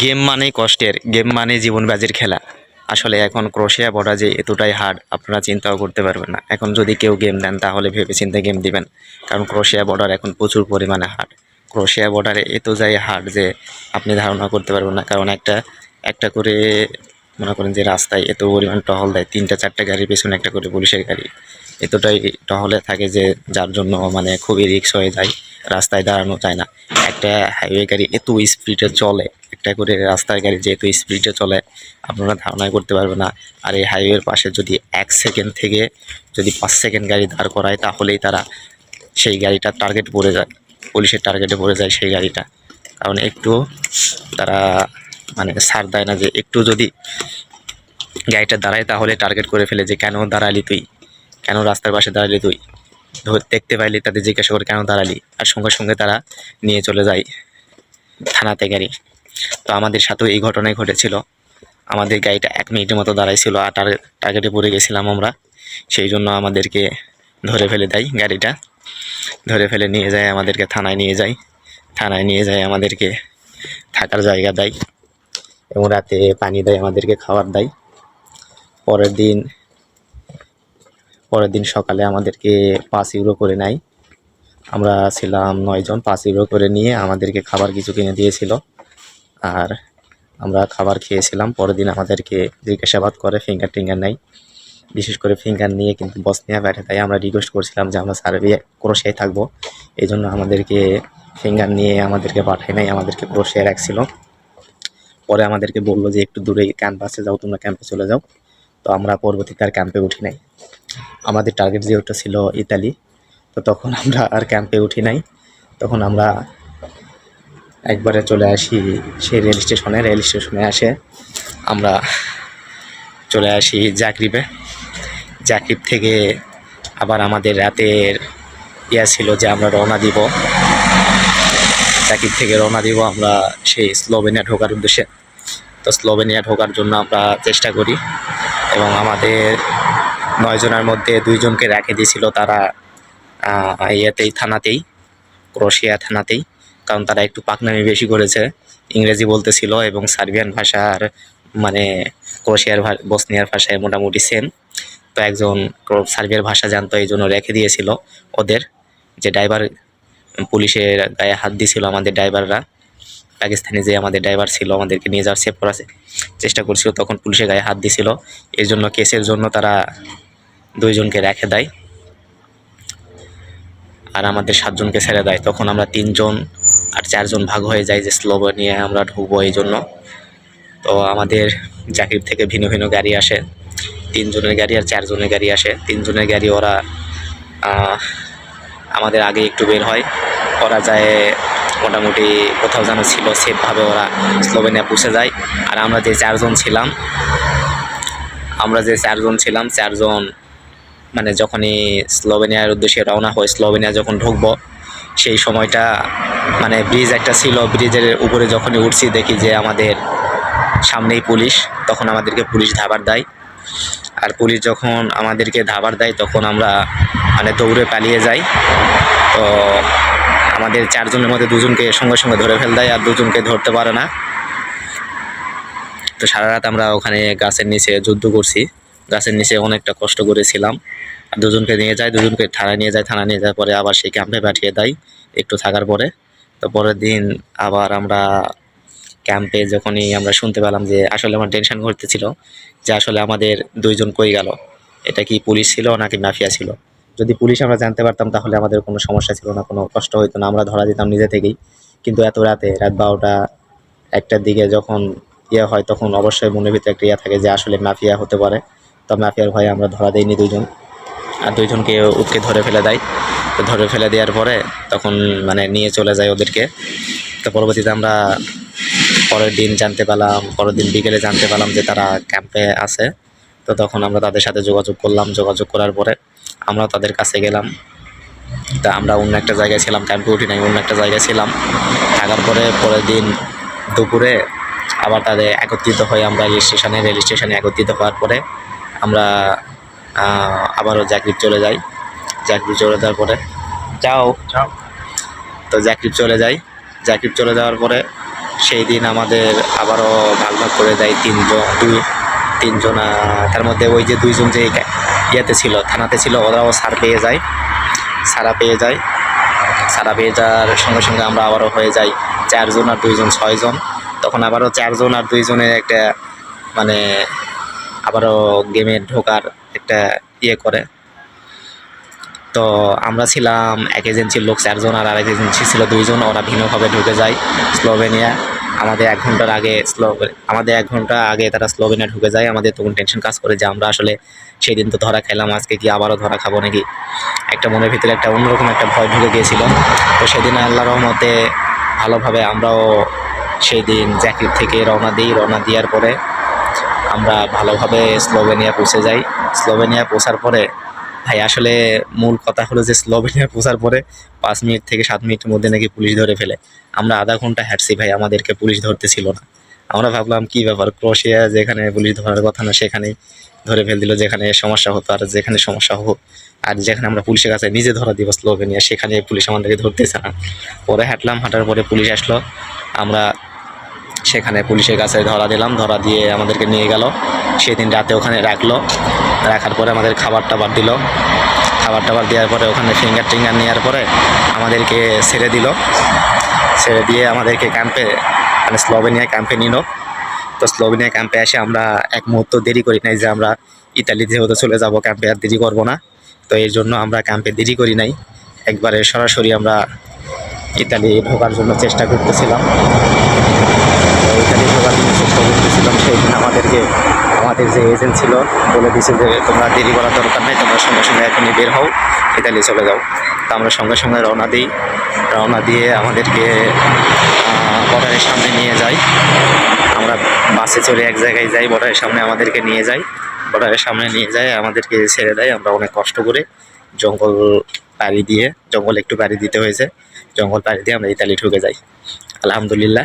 Game মানেই কষ্টের game মানে জীবন বাজির খেলা। আসলে এখন ক্রোশিয়া বর্ডার যে এতটাই হার্ড আপনারা চিন্তাও করতে পারবেন না। এখন যদি কেউ গেম দেন, তাহলে ভেবে চিন্তে গেম দিবেন। কারণ ক্রোশিয়া বর্ডার এখন প্রচুর পরিমাণে হার্ড ক্রোশিয়া বর্ডারে এত যাই হার্ড যে আপনি ধারণা করতে পারবেন না। কারণ একটা একটা করে মনে করেন যে রাস্তায় এত পরিমাণ টহল দেয়, তিনটা, চারটা গাড়ির পেছনে একটা করে পুলিশের গাড়ি। এতটাই টহলে থাকে যে যার জন্য মানে খুবই রিক্স হয়ে যায়, রাস্তায় দাঁড়ানো যায় না। একটা হাইওয়ে গাড়ি এত স্পিডে চলে একটা করে রাস্তার গাড়ি যেহেতু স্পিডে চলে, আপনারা ধারণা করতে পারবেন না। আর এই হাইওয়ের পাশে যদি এক সেকেন্ড থেকে যদি পাঁচ সেকেন্ড গাড়ি দাঁড় করায়, তাহলেই তারা সেই গাড়িটা টার্গেট পড়ে যায় পুলিশের টার্গেটে পড়ে যায় সেই গাড়িটা। কারণ একটু তারা মানে ছাড় দেয় না যে একটু যদি গাড়িটা দাঁড়ায়, তাহলে টার্গেট করে ফেলে যে কেন দাঁড়ালি তুই? কেন রাস্তার পাশে দাঁড়ালি তুই? ধর- দেখতে পাইলে তাদের জিজ্ঞাসা করে কেন দাঁড়ালি? আর সঙ্গে সঙ্গে তারা নিয়ে চলে যায় থানাতে গাড়ি। তো আমাদের সাথেও এই ঘটনাই ঘটেছিল। আমাদের গাড়িটা এক মিনিটের মতো দাঁড়াইছিল আর টার- টার্গেটে পড়ে গেছিলাম আমরা। সেই জন্য আমাদেরকে ধরে ফেলে দেয় গাড়িটা। ধরে ফেলে নিয়ে যায়, আমাদেরকে থানায় নিয়ে যায়। থানায় নিয়ে যায়, আমাদেরকে থাকার জায়গা দেয় এবং রাতে পানি দেয়, আমাদেরকে খাবার দেয়। পরের দিন পরের দিন সকালে আমাদেরকে পাঁচ ইউরো করে নেয়। আমরা ছিলাম নয়জন, পাঁচ ইউরো করে নিয়ে আমাদেরকে খাবার কিছু কিনে দিয়েছিল। আর আমরা খাবার খেয়েছিলাম। পরের দিন আমাদেরকে জিজ্ঞাসাবাদ করে ফিঙ্গার টিঙ্গার নেই। বিশেষ করে ফিঙ্গার নিয়ে কিন্তু বসনিয়া ব্যাটে তাই আমরা রিকোয়েস্ট করছিলাম যে আমরা সার্বিয়া ক্রোশিয়ায় থাকব। এই জন্য আমাদেরকে ফিঙ্গার নিয়ে আমাদেরকে পাঠায় নাই, আমাদেরকে ক্রোশিয়া রাখছিল। পরে আমাদেরকে বলল যে, একটু দূরে ক্যাম্পাসে যাও, তোমরা ক্যাম্পে চলে যাও। তো আমরা পরবর্তীতে আর ক্যাম্পে উঠি নাই। আমাদের টার্গেট যেহেতু ছিল ইতালি, তো তখন আমরা আর ক্যাম্পে উঠি নাই। তখন আমরা একবারে চলে আসি, সেই রেল স্টেশনে রেল স্টেশনে আসে আমরা চলে আসি জাকরিবে জাকরিব থেকে আবার আমাদের রাতের ইয়া ছিল যে আমরা রওনা দিব। জাকির থেকে রওনা দিব আমরা সেই স্লোভেনিয়া ঢোকার উদ্দেশ্যে। তো স্লোভেনিয়া ঢোকার জন্য আমরা চেষ্টা করি এবং আমাদের নয়জনের মধ্যে দুইজনকে রেখে দিয়েছিল তারা ইয়েতেই, থানাতেই, ক্রোশিয়া থানাতেই। কারণ তারা একটু পাকনামি বেশি করেছে। ইংরেজি বলতেছিল এবং সার্বিয়ান ভাষার মানে ক্রোশিয়ার বসনিয়ার ভাষায় মোটামুটি সেম তো একজন সার্বিয়ার ভাষা জানতো, এই জন্য রেখে দিয়েছিল ওদের যে ড্রাইভার পুলিশের গায়ে হাত দিয়েছিল আমাদের ড্রাইভাররা পাকিস্তানি যে আমাদের ড্রাইভার ছিল, আমাদেরকে নিয়ে যাওয়ার সেভ করার চেষ্টা করছিল, তখন পুলিশের গায়ে হাত দিছিল এই জন্য কেসের জন্য তারা দুইজনকে রেখে দেয়। আর আমাদের সাতজনকে ছেড়ে দেয়। তখন আমরা তিনজন আর চারজন ভাগ হয়ে যায় যে স্লোভ নিয়ে আমরা ঢুকবো এই জন্য। তো আমাদের জাকির থেকে ভিন্ন ভিন্ন গাড়ি আসে। তিনজনের গাড়ি আর চারজনের গাড়ি আসে। তিনজনের গাড়ি ওরা আমাদের আগে একটু বের হয়। ওরা যায় মোটামুটি কোথাও যেন ছিল, সেফভাবে ওরা স্লোভেনিয়া পৌঁছে যায়। আর আমরা যে চারজন ছিলাম, আমরা যে চারজন ছিলাম, চারজন মানে যখনই স্লোভেনিয়ার উদ্দেশ্যে রওনা হয় স্লোভেনিয়া যখন ঢুকবো, সেই সময়টা মানে ব্রিজ একটা ছিল, ব্রিজের উপরে যখনই উঠছি দেখি যে আমাদের সামনেই পুলিশ, তখন আমাদেরকে পুলিশ ধাবার দেয়। আর পুলিশ যখন আমাদেরকে ধাবার দেয়, তখন আমরা মানে দৌড়ে পালিয়ে যাই। তো আমাদের চারজনের মধ্যে দুজনকে সঙ্গে সঙ্গে ধরে ফেল দেয়, আর দুজনকে ধরতে পারে না। তো সারা রাত আমরা ওখানে গাছের নিচে যুদ্ধ করছি। গাছের নিচে অনেকটা কষ্ট করেছিলাম। আর দুজনকে নিয়ে যায় দুজনকে থানায় নিয়ে যায় থানা নিয়ে যাওয়ার পরে আবার সেই ক্যাম্পে পাঠিয়ে দেয় একটু থাকার পরে। তো পরের দিন আবার আমরা ক্যাম্পে যখনই আমরা শুনতে পেলাম যে আসলে আমার টেনশন ঘটতেছিল যে আসলে আমাদের দুইজন কই গেল, এটা কি পুলিশ ছিল নাকি মাফিয়া ছিল? যদি পুলিশ আমরা জানতে পারতাম তাহলে আমাদের কোনো সমস্যা ছিল না, কোনো কষ্ট হতো না, আমরা ধরা দিতাম নিজে থেকেই। কিন্তু এত রাতে, রাত বারোটা, একটার দিকে যখন ইয়ে হয় তখন অবশ্যই মনের ভিতরে একটা ইয়ে থাকে যে আসলে মাফিয়া হতে পারে। তো মাফিয়ার ভয়ে আমরা ধরা দেইনি দুইজন। আর দুইজনকে উঠকে ধরে ফেলে দেয়। তো ধরে ফেলে দেওয়ার পরে তখন মানে নিয়ে চলে যায় ওদেরকে। তো পরবর্তীতে আমরা পরের দিন জানতে পেলাম পরের দিন বিকেলে জানতে পেলাম যে তারা ক্যাম্পে আছে। তো তখন আমরা তাদের সাথে যোগাযোগ করলাম। যোগাযোগ করার পরে আমরা তাদের কাছে গেলাম। তা আমরা অন্য একটা জায়গায় ছিলাম ক্যাম্পে উঠি নাই, অন্য একটা জায়গায় ছিলাম। থাকার পরে পরের দিন দুপুরে আবার তাদের একত্রিত হয়ে আমরা রেল স্টেশনে রেল স্টেশনে একত্রিত হওয়ার পরে আমরা আবারও জাকরিব চলে যাই জাকরিব চলে যাওয়ার পরে যাও। তো জাকরিব চলে যাই জাকরিব চলে যাওয়ার পরে সেই দিন আমাদের আবারও ভাগ ভাগ করে দেয় তিনজন দুই তিনজন তার মধ্যে ওই যে দুইজন যে ইয়েতে ছিল থানাতে ছিল ওরাও সার পেয়ে যায়। সারা পেয়ে যায়। সারা পেয়ে যাওয়ার সঙ্গে সঙ্গে আমরা আবারও হয়ে যাই চারজন আর দুইজন ছয়জন। তখন আবারও চারজন আর দুইজনের একটা মানে আবারও গেমে ঢোকার একটা ইয়ে করে। তো আমরা ছিলাম এক এজেন্সির লোক, চারজন আর আরেক এজেন্সি ছিল দুইজন। ওরা ভিন্নভাবে ঢুকে যায় স্লোভেনিয়া। আমাদের এক ঘণ্টার আগে স্লো আমাদের এক ঘণ্টা আগে তারা স্লোভেনিয়া ঢুকে যায়। আমাদের তখন টেনশন কাজ করে যে আমরা আসলে সেই দিন তো ধরা খেলাম, আজকে কি আবারও ধরা খাব নাকি? একটা মনের ভিতরে একটা অন্যরকম একটা ভয় ঢুকে গিয়েছিল। তো সেদিন আল্লাহ রহমতে ভালোভাবে আমরাও সেই দিন জ্যাকেট থেকে রওনা দিই। রওনা দেওয়ার পরে আমরা ভালোভাবে স্লোভেনিয়া পৌঁছে যাই। স্লোভেনিয়া পৌঁছার পরে, ভাই, আসলে মূল কথা হলো যে স্লোভেনিয়া পৌঁছার পরে পাঁচ মিনিট থেকে সাত মিনিটের মধ্যে নাকি পুলিশ ধরে ফেলে। আমরা আধা ঘণ্টা হাঁটছি ভাই, আমাদেরকে পুলিশ ধরতে ছিল না। আমরা ভাবলাম, কি ব্যাপার, ক্রোশিয়া যেখানে পুলিশ ধরার কথা না, সেখানেই ধরে ফেল দিল, যেখানে সমস্যা হতো আর যেখানে সমস্যা হোক আর যেখানে আমরা পুলিশের কাছে নিজে ধরা দিব স্লোভেনিয়া, সেখানে পুলিশ আমাদেরকে ধরতেছে না। পরে হাঁটলাম, হাঁটার পরে পুলিশ আসলো। আমরা সেখানে পুলিশের কাছে ধরা দিলাম, ধরা দিয়ে আমাদেরকে নিয়ে গেল। সেদিন রাতে ওখানে রাখল। রাখার পরে আমাদের খাবার টাবার দিল। খাবার টাবার দেওয়ার পরে ওখানে ফিঙ্গার টিঙ্গার নেওয়ার পরে আমাদেরকে ছেড়ে দিল। ছেড়ে দিয়ে আমাদেরকে ক্যাম্পে মানে স্লোভেনিয়া ক্যাম্পে নিল। তো স্লোভেনিয়া ক্যাম্পে এসে আমরা এক মুহূর্ত দেরি করি নাই যে আমরা ইতালি যেহেতু চলে যাব ক্যাম্পে আর দেরি করব না। তো এর জন্য আমরা ক্যাম্পে দেরি করি নাই। একবারে সরাসরি আমরা ইতালি ঢোকার জন্য চেষ্টা করতেছিলাম। চেষ্টা সেই দিন আমাদেরকে, আমাদের যে এজেন্ট ছিল, বলে দিয়েছে যে তোমরা দেরি করার দরকার নেই, তোমরা সঙ্গে সঙ্গে এখনই বের হও, ইতালি চলে যাও। তা আমরা সঙ্গে সঙ্গে রওনা দিই। রওনা দিয়ে আমাদেরকে বর্ডারের সামনে নিয়ে যাই। আমরা বাসে চড়ে এক জায়গায় যাই, বর্ডারের সামনে আমাদেরকে নিয়ে যাই। বর্ডারের সামনে নিয়ে যায় আমাদেরকে ছেড়ে দেয়। আমরা অনেক কষ্ট করে জঙ্গল পাড়ি দিয়ে, জঙ্গল একটু পাড়ি দিতে হয়েছে। জঙ্গল পাড়ি দিয়ে আমরা ইতালি ঢুকে যাই। আলহামদুলিল্লাহ,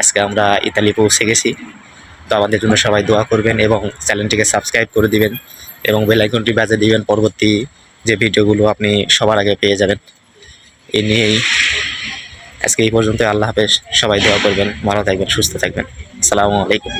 আজকে আমরা ইতালি পৌঁছে গেছি। তো আমাদের জন্য সবাই দোয়া করবেন এবং চ্যানেলটিকে সাবস্ক্রাইব করে দিবেন এবং বেলাইকনটি বাজে দিবেন। পরবর্তী যে ভিডিওগুলো আপনি সবার আগে পেয়ে যাবেন। এ নিয়েই আজকে এই পর্যন্ত আল্লাহ হাফেজ। সবাই দোয়া করবেন, ভালো থাকবেন, সুস্থ থাকবেন। আসসালামু আলাইকুম।